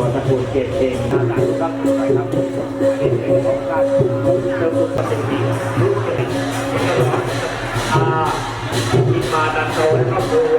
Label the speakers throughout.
Speaker 1: วตะโกนเกตเองทางการรับผู้ใดครับอันนี้เป็นของการเติมบุญปฏิทินรู้เกิดอาอิมาดันโตนะครับ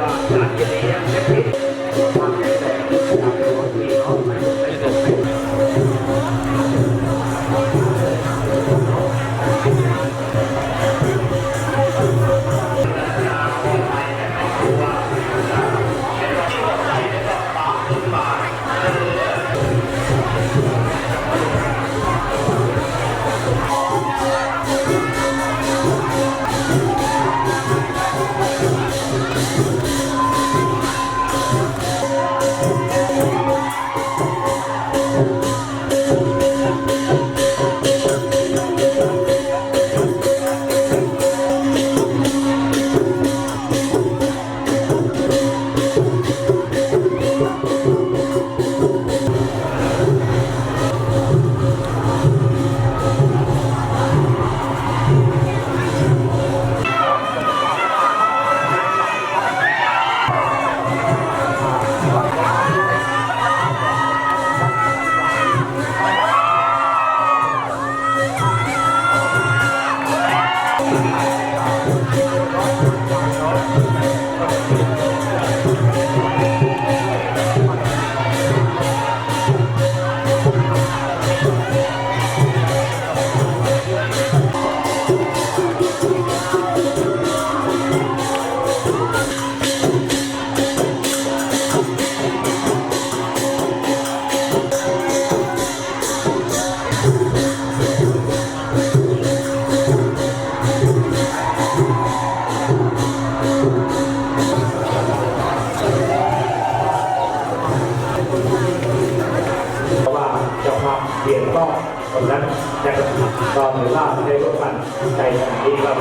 Speaker 1: าพเปลี่ยนก็ตรงนั้นนะครับก็ถือว่าได้ร่วมกันใจขนาดนี้ครับ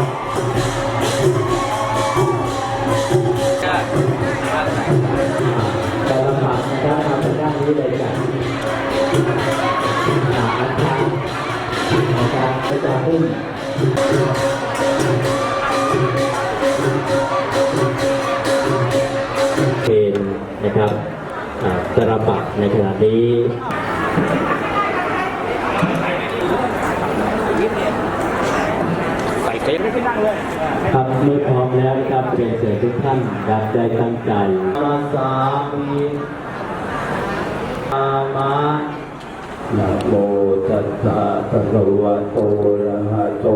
Speaker 2: แต่ลำบากนะครับทำทางด้านนี้เลยจ้ะอ่าอาจารย์อาจารย์อาจารย์พุ่งเป็นนะครับอ่าตระบักในขณะนี้
Speaker 1: ใส่ เกมไม่ขึ้นนั่งเลย
Speaker 2: ครับเมื่อพร้อมแล้วนะครับเป็นเชิญทุกท่านดับใจตั้งใจมาสามีอามานะโมตัสสะภะคะวะโตอะระหะโต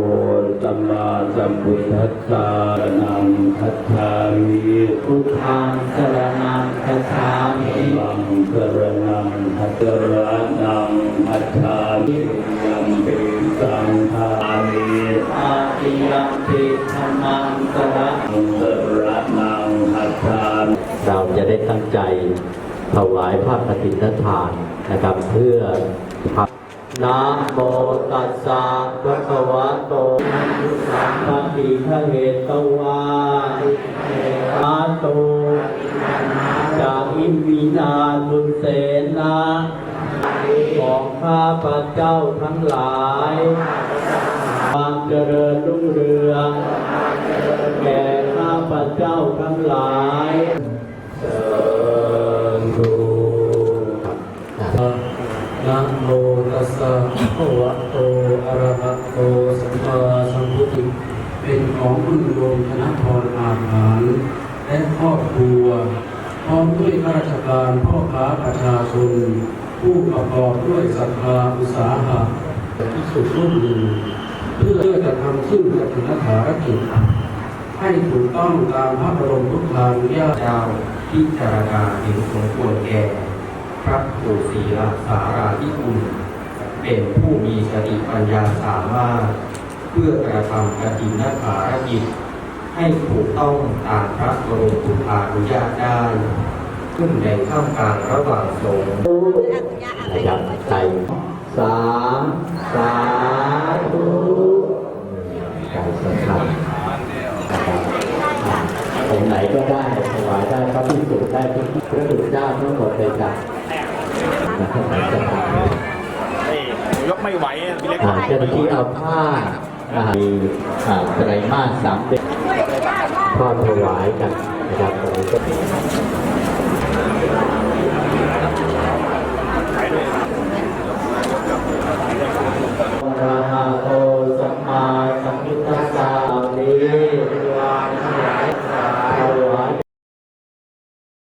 Speaker 2: สัมมาสัมพุทธัสสะนังคัจฉามิพุทธังสรณังคัจฉามิธัมมังสรณังคัจฉานังคัจฉามิยัมปิสังฆามิอา ติยัมปิธรรมังสรณังสรณังคัจฉามิเราจะได้ตั้งใจถวายพระปฏิททานนะครับเพื่อนะโมตัสสะภะคะวะโตปฏิฆะเหตวาอาโตจาอิมินาทุเสนาของข้าพระเจ้าทั้งหลาย ริญรุ่งเรือง แก่ข้าพระเจ้าทั้งหลายเชิญดูนะโมตัสสะภะวะโตอะระหะโตสัมมาสัมพุทธเป็นของคุณโยมธนพรอาหาร และครอบครัว พร้อมด้วยข้าราชการพ่อค้าประชาชน ผู้ประกอบด้วยศรัทธาอุตสาหะที่สุดรุ่งเรือง เพื่อจะทำซึ่งกฐินภารกิจให้ถูกต้องตามพระบรมทุกทานุญาต
Speaker 3: เจ้าพิจารณาเห็นสมควรแก่พระปู่ศรีลสาราธิคุณเป็นผู้มีสติปัญญาสามารถ เพื่อกระทำกฐินภารกิจ ให้ถูกต้องตามพระบรมพุทธานุญาตได้ขึ้นในท่ามกลางระหว่างสงฆ์
Speaker 2: นะครับใจสามสาธุใจสำคัญนะครับอ่าองค์ไหนก็ได้ถวายได้พระพิสุได้ พระพระสุเจ้าทั้งหมดเลยจ้ะนะครับ
Speaker 1: ยกไม่ไหวพี่เล็ก
Speaker 2: อ่าเจ้าหน้าที่เอาผ้าอ่ามีอ่าไตรมาสสามเดือนทอดถวายกันนะครับ